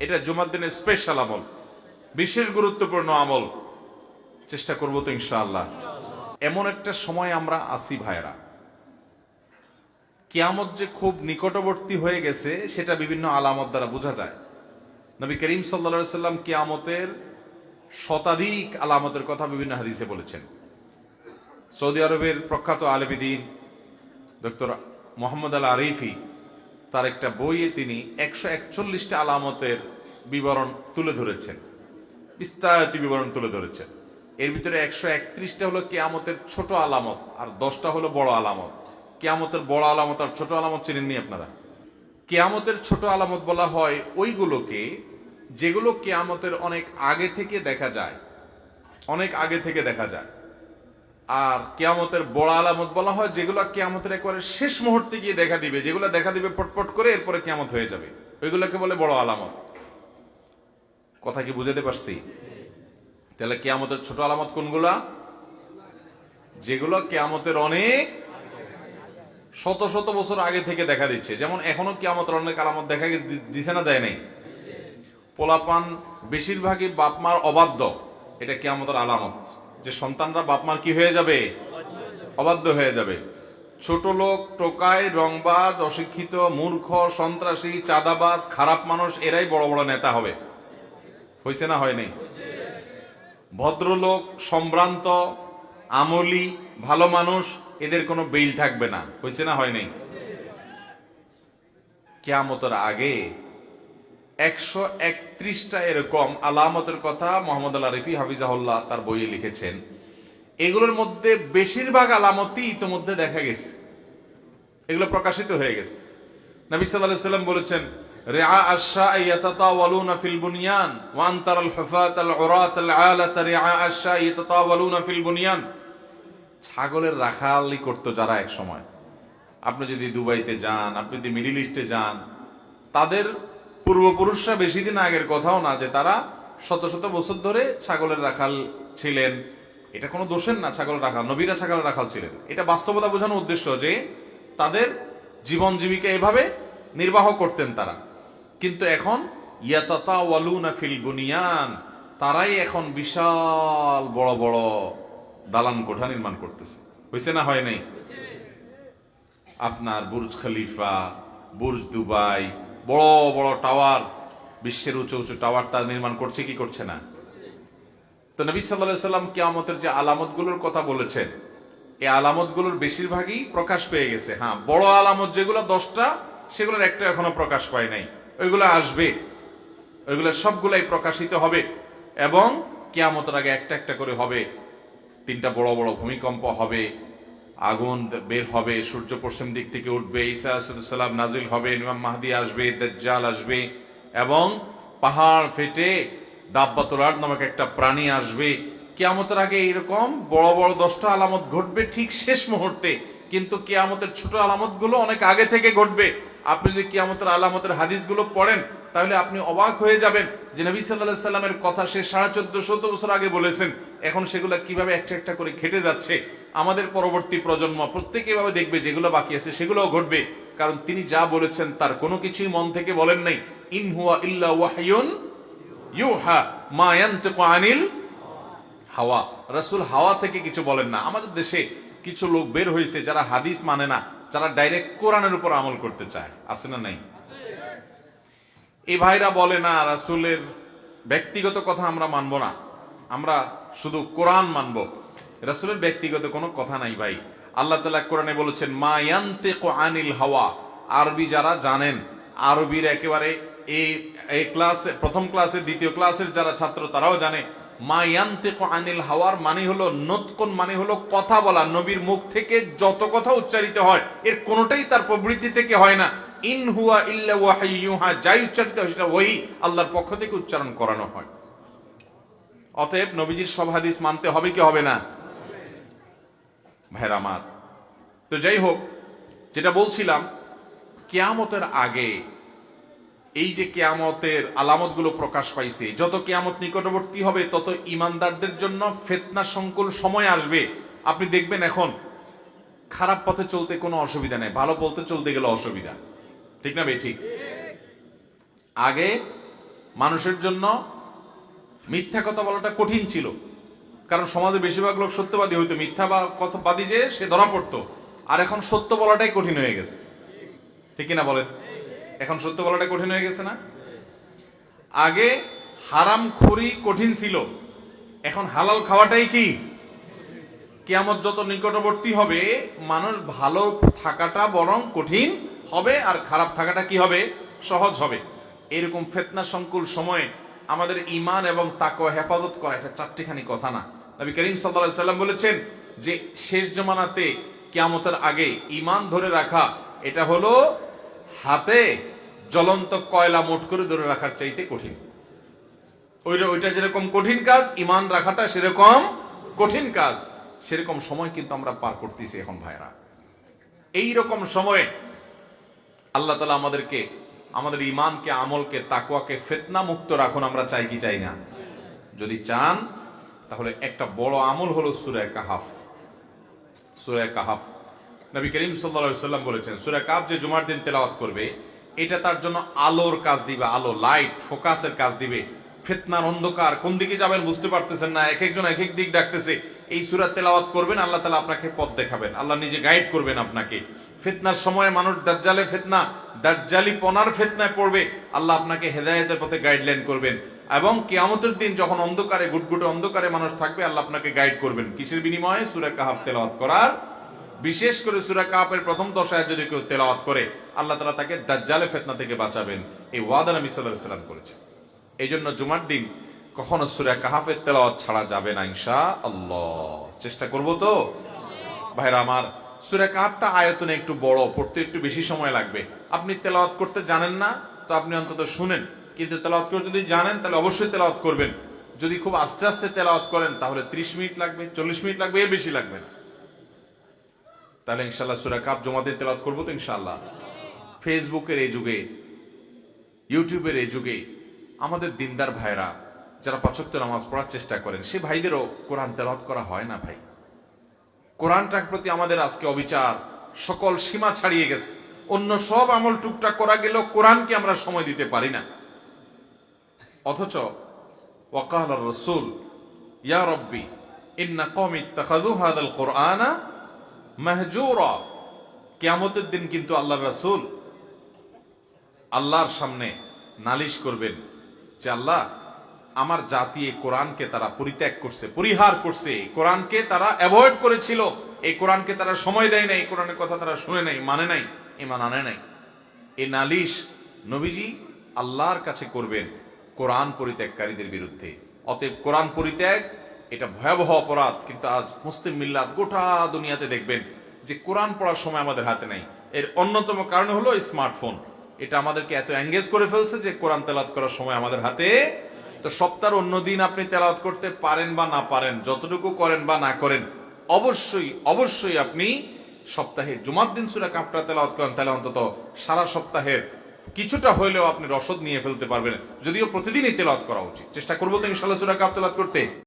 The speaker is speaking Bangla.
এটা জুমার দিনের স্পেশাল আমল। বিশেষ গুরুত্বপূর্ণ আমল। চেষ্টা করব তো ইনশাআল্লাহ। এমন একটা সময় আমরা আসি ভাইরা কিয়ামত যে খুব নিকটবর্তী হয়ে গেছে, সেটা বিভিন্ন আলামত দ্বারা বোঝা যায়। নবী করিম সাল্লা সাল্লাম কিয়ামতের শতাধিক আলামতের কথা বিভিন্ন হাদিসে বলেছেন। সৌদি আরবের প্রখ্যাত আলবিদিন ডক্টর মোহাম্মদ আল আরিফি তার একটা বইয়ে তিনি একশো একচল্লিশটা আলামতের বিবরণ তুলে ধরেছেন। বিস্তারিত বিবরণ তুলে ধরেছেন। এর ভিতরে একশো একত্রিশটা হলো কেয়ামতের ছোট আলামত আর দশটা হলো বড় আলামত। কেয়ামতের বড় আলামত আর ছোট আলামত চেনেননি আপনারা? কেয়ামতের ছোট আলামত বলা হয় ওইগুলোকে যেগুলো কেয়ামতের অনেক আগে থেকে দেখা যায়। অনেক আগে থেকে দেখা যায়। আর কেয়ামতের বড় আলামত বলা হয়, যেগুলো কেয়ামতের একবারে শেষ মুহূর্তে গিয়ে দেখা দিবে। যেগুলো দেখা দিবে পটপট করে, এরপরে কেয়ামত হয়ে যাবে। ওইগুলোকে বলে বড় আলামত। কথা কি বুঝাতে পারছি? তাহলে কেয়ামতের ছোট আলামত কোনগুলা? যেগুলো কেয়ামতের অনেক শত শত বছর আগে থেকে দেখা দিচ্ছে। যেমন এখনও কেয়ামতের অনেক আলামত দেখা দিছে না, দেয় নাই। পোলাপান বেশিরভাগই বাপমার অবাধ্য। এটা কেয়ামতের আলামত। যে সন্তানরা বাপমার কি হয়ে যাবে? অবাধ্য হয়ে যাবে। ছোট লোক টোকাই রংবাজ, অশিক্ষিত, মূর্খ, সন্ত্রাসী, চাঁদাবাজ, খারাপ মানুষ, এরাই বড় বড় নেতা হবে। হয়েছে না হয়নি ভদ্রলোক, সম্ভ্রান্ত, আমলি, ভালো মানুষ, এদের কোনো বেইল থাকবে না। হয়েছে না হয়নি কেয়ামতের আগে একশো একত্রিশটা এরকম আলামতের কথা মোহাম্মদ আল আরিফি হাফিজাহুল্লাহ তার বইয়ে লিখেছেন। এগুলোর মধ্যে বেশিরভাগ আলামতই ইতোমধ্যে দেখা গেছে। এগুলো প্রকাশিত হয়ে গেছে। নবী আলাইহি সাল্লাম বলেছেন বুনিয়ান, ওয়া আনতারাল হুফাত আল ছাগলের রাখালি করতো যারা এক সময় আপনি যদি দুবাইতে যান, আপনি যদি মিডিল ইস্টে যান, তাদের পূর্বপুরুষরা বেশি দিন আগের কথাও না যে তারা শত শত বছর ধরে ছাগলের রাখাল ছিলেন। এটা কোনো দোষের না ছাগলের রাখাল, নবীরা ছাগলের রাখাল ছিলেন। এটা বাস্তবতা বোঝানোর উদ্দেশ্য যে তাদের জীবন জীবিকা এভাবে নির্বাহ করতেন তারা। কিন্তু এখন ওয়ালুনা ফিল বুনিয়ান, তারাই এখন বিশাল বড় বড় দালান কোঠা নির্মাণ করতেছে। হয়েছে না হয় নাই? আপনার বুর্জ খলিফা, বুর্জ দুবাই বড় বড় টাওয়ার, বিশ্বের উঁচু উঁচু টাওয়ার তার নির্মাণ করছে, কি করছে না? তো নবী সাল্লাহ সাল্লাম কিয়ামতের যে আলামতগুলোর কথা বলেছেন, এই আলামতগুলোর বেশিরভাগই প্রকাশ পেয়ে গেছে। হ্যাঁ বড় আলামত যেগুলো দশটা, সেগুলোর একটা এখনও প্রকাশ পায় নাই। ওইগুলো আসবে। ওইগুলো সবগুলাই প্রকাশিত হবে এবং কেয়ামতের আগে একটা একটা করে হবে। তিনটা বড় বড় ভূমিকম্প হবে। আগুন বের হবে, সূর্য পশ্চিম দিক থেকে উঠবে সালাম নাজিল হবে, ইমাম মাহাদি আসবে, দাজ্জাল আসবে এবং পাহাড় ফেটে দাব্বাতুলার নামক একটা প্রাণী আসবে। কেয়ামতের আগে এরকম বড় বড় দশটা আলামত ঘটবে ঠিক শেষ মুহূর্তে, কিন্তু কেয়ামতের ছোট আলামতগুলো অনেক আগে থেকে ঘটবে। আপনি যদি কেয়ামতের আলামতের হাদিসগুলো পড়েন, তাহলে আপনি অবাক হয়ে যাবেন যে নবী সাল্লাহ সাল্লামের কথা সে সাড়ে চোদ্দ শত বছর আগে বলেছেন। এখন সেগুলো কীভাবে একটা একটা করে খেটে যাচ্ছে? আমাদের পরবর্তী প্রজন্ম প্রত্যেকে এভাবে দেখবে যেগুলো বাকি আছে, সেগুলোও ঘটবে। কারণ তিনি যা বলেছেন তার কোনো কিছুই মন থেকে বলেন নাই। ইন হুয়া ইল্লা ওয়াহিয়ুন ইউহা মা ইয়ানতিকু আনিল হাওয়া। রাসূল হাওয়া থেকে কিছু বলেন না। আমাদের দেশে কিছু লোক বের হয়েছে যারা হাদিস মানে না, যারা ডাইরেক্ট কোরআনের উপর আমল করতে চায়। আছে না নাই? এই ভাইরা বলে না, রাসূলের ব্যক্তিগত কথা আমরা মানব না। আমরা শুধু কোরআন মানব। রাসূলের ব্যক্তিগত কোনো কথা নাই ভাই। আল্লাহ তালা কোরআনে বলেছেন, মা ইয়ানতিকু আনিল হাওয়া। আরবি যারা জানেন, আরবির একেবারে এই এই ক্লাসে, প্রথম ক্লাসে, দ্বিতীয় ক্লাসের যারা ছাত্র তারাও জানে, মা ইয়ানতিকু আনিল হাওয়ার মানে হলো, নতকন মানে হলো কথা বলা, নবীর মুখ থেকে যত কথা উচ্চারিত হয়, এর কোনোটাই তার প্রবৃত্তি থেকে হয় না। ইন হুয়া ইল্লা ওয়াহিয়ুহা যাই উচ্চারিত হয় সেটা ওই আল্লাহর পক্ষ থেকে উচ্চারণ করানো হয়। অতএব নবীজির সব হাদিস মানতে হবে কি হবে না? ভাইরা আমার তো যাই হোক যেটা বলছিলাম, কেয়ামতের আগে এই যে কেয়ামতের আলামতগুলো প্রকাশ পাইছে, যত কেয়ামত নিকটবর্তী হবে, তত ইমানদারদের জন্য ফেতনা সংকুল সময় আসবে। আপনি দেখবেন এখন, খারাপ পথে চলতে কোনো অসুবিধা নেই, ভালো পথে চলতে গেলে অসুবিধা। ঠিক না ভাই? ঠিক। আগে মানুষের জন্য মিথ্যা কথা বলাটা কঠিন ছিল। কারণ সমাজে বেশিরভাগ লোক সত্যবাদী হইতো মিথ্যা বা কথাবাদী যে সে ধরা পড়তো। আর এখন সত্য বলাটাই কঠিন হয়ে গেছে। ঠিক কিনা বলেন? এখন সত্য বলাটা কঠিন হয়ে গেছে না? আগে হারাম খড়ি কঠিন ছিল। এখন হালাল খাওয়াটাই কি? কিয়ামত যত নিকটবর্তী হবে, মানুষ ভালো থাকাটা বরং কঠিন হবে আর খারাপ থাকাটা কি হবে? সহজ হবে। এরকম ফেতনা সংকুল সময়ে আমাদের ইমান এবং তাকে হেফাজত করা এটা চারটিখানি কথা না। নবী করিম সাল্লাল্লাহু সাল্লাম বলেছেন যে শেষ জমানাতে কিয়ামতের আগে ইমান ধরে রাখা, এটা হলো হাতে জ্বলন্ত কয়লা মোট করে ধরে রাখার চাইতে কঠিন। ওইটা ওইটা যেরকম কঠিন কাজ ইমান রাখাটা সেরকম কঠিন কাজ। সেরকম সময় কিন্তু আমরা পার করতেছি এখন ভাইরা। এই রকম সময়ে আল্লাহ তালা আমাদেরকে, আমাদের ইমানকে আমলকে তাকুয়াকে ফেতনা মুক্ত রাখুন, আমরা চাই কি, চাই না। যদি চান তাহলে একটা বড় আমল হলো সুরায় কাহাফ। সুরায় কাহাফ। নবী করিম সাল্লা সাল্লাম বলেছেন সুরায় কাহাফ যে জুমার দিন তেলাওয়াত করবে, এটা তার জন্য আলোর কাজ দিবে, আলো লাইট ফোকাসের কাজ দিবে। ফেতনার অন্ধকার, কোন দিকে যাবেন বুঝতে পারতেছেন না এক একজন এক এক দিক ডাকতেছে, এই সুরা তেলাওয়াত করবেন, আল্লাহ তালা আপনাকে পথ দেখাবেন, আল্লাহ নিজে গাইড করবেন আপনাকে। ফেতনার সময় মানুষ দাজ্জালে ফেতনা দাজ্জালি পনার ফেতনায় পড়বে, আল্লাহ আপনাকে হেদায়েতের পথে গাইডলাইন করবেন। এবং কিয়ামতের দিন যখন অন্ধকারে গুটগুটে অন্ধকারে মানুষ থাকবে, আল্লাহ আপনাকে গাইড করবেন। কিসের বিনিময়ে? সুরা কাহাফ তেলাওয়াত করার। বিশেষ করে সুরা কাহাফের প্রথম দশায় যদি কেউ তেলাওয়াত করে, আল্লাহ তালা তাকে দাজ্জালে ফেতনা থেকে বাঁচাবেন। এই ওয়াদা নবী সাল্লাহ সাল্লাম করেছেন। এই জন্য জুমার দিন কখনো সুরা কাহাফের তেলাওয়াত ছাড়া যাবে না ইনশা আল্লাহ চেষ্টা করব তো? ভাইরা আমার, সুরা কাহাফটা আয়তনে একটু বড়, পড়তে একটু বেশি সময় লাগবে। আপনি তেলাওয়াত করতে জানেন না, তো আপনি অন্তত শুনেন। কিন্তু তেলাওয়াত করে যদি জানেন, তাহলে অবশ্যই তেলাওয়াত করবেন। যদি খুব আস্তে আস্তে তেলাওয়াত করেন, তাহলে ত্রিশ মিনিট লাগবে, চল্লিশ মিনিট লাগবে, এর বেশি লাগবে না। তাহলে ইনশাল্লাহ সুরা কাপ জমা দিয়ে তেলাওয়াত করব তো ইনশাল্লাহ ফেসবুকের এই যুগে, ইউটিউবের এই যুগে, আমাদের দিনদার ভাইরা যারা পাচক্ত নামাজ পড়ার চেষ্টা করেন, সে ভাইদেরও কোরআন তেলাওয়াত করা হয় না ভাই? কোরআনটার প্রতি আমাদের আজকে অবিচার, সকল সীমা ছাড়িয়ে গেছে। অন্য সব আমল টুকটাক করা গেলেও কোরআনকে আমরা সময় দিতে পারি না। অথচ, ওয়াকাল রসুল, ইয়া রব্বি, ইন্না কমি তাখাদু হাদাল কোরআনা মাহজুরা। কিয়ামতের দিন কিন্তু আল্লাহর রাসূল আল্লাহর সামনে নালিশ করবেন যে, আল্লাহ, আমার জাতি এই কোরআনকে তারা পরিত্যাগ করছে, পরিহার করছে। কোরআনকে তারা অ্যাভয়েড করেছিল। এই কোরআনকে তারা সময় দেয় নাই। কোরআনের কথা তারা শুনে নাই মানে নাই, ইমান আনে নাই। এই নালিশ নবীজি আল্লাহর কাছে করবেন। কোরআন পরিত্যাগকারীদের বিরুদ্ধে। অতএব কোরআন পরিত্যাগ, এটা ভয়াবহ অপরাধ, কিন্তু আজ মুসলিম মিল্লাত গোটা দুনিয়াতে দেখবেন যে কোরআন পড়ার সময় আমাদের হাতে নাই। এর অন্যতম কারণ হলো স্মার্টফোন। এটা আমাদেরকে এত এঙ্গেজ করে ফেলছে যে কোরআন তেলাত করার সময় আমাদের হাতে তো সপ্তাহের অন্য দিন আপনি তেলাওয়াত করতে পারেন বা না পারেন, যতটুকু করেন বা না করেন, অবশ্যই অবশ্যই আপনি সপ্তাহে জুমার দিন সুরা কাপটা তেলাওয়াত করেন, তাহলে অন্তত সারা সপ্তাহের কিছুটা হইলেও আপনি রসদ নিয়ে ফেলতে পারবেন। যদিও প্রতিদিনই তেলাওয়াত করা উচিত। চেষ্টা করব তো ইনশাল্লাহ সুরা কাপ তেলাওয়াত করতে।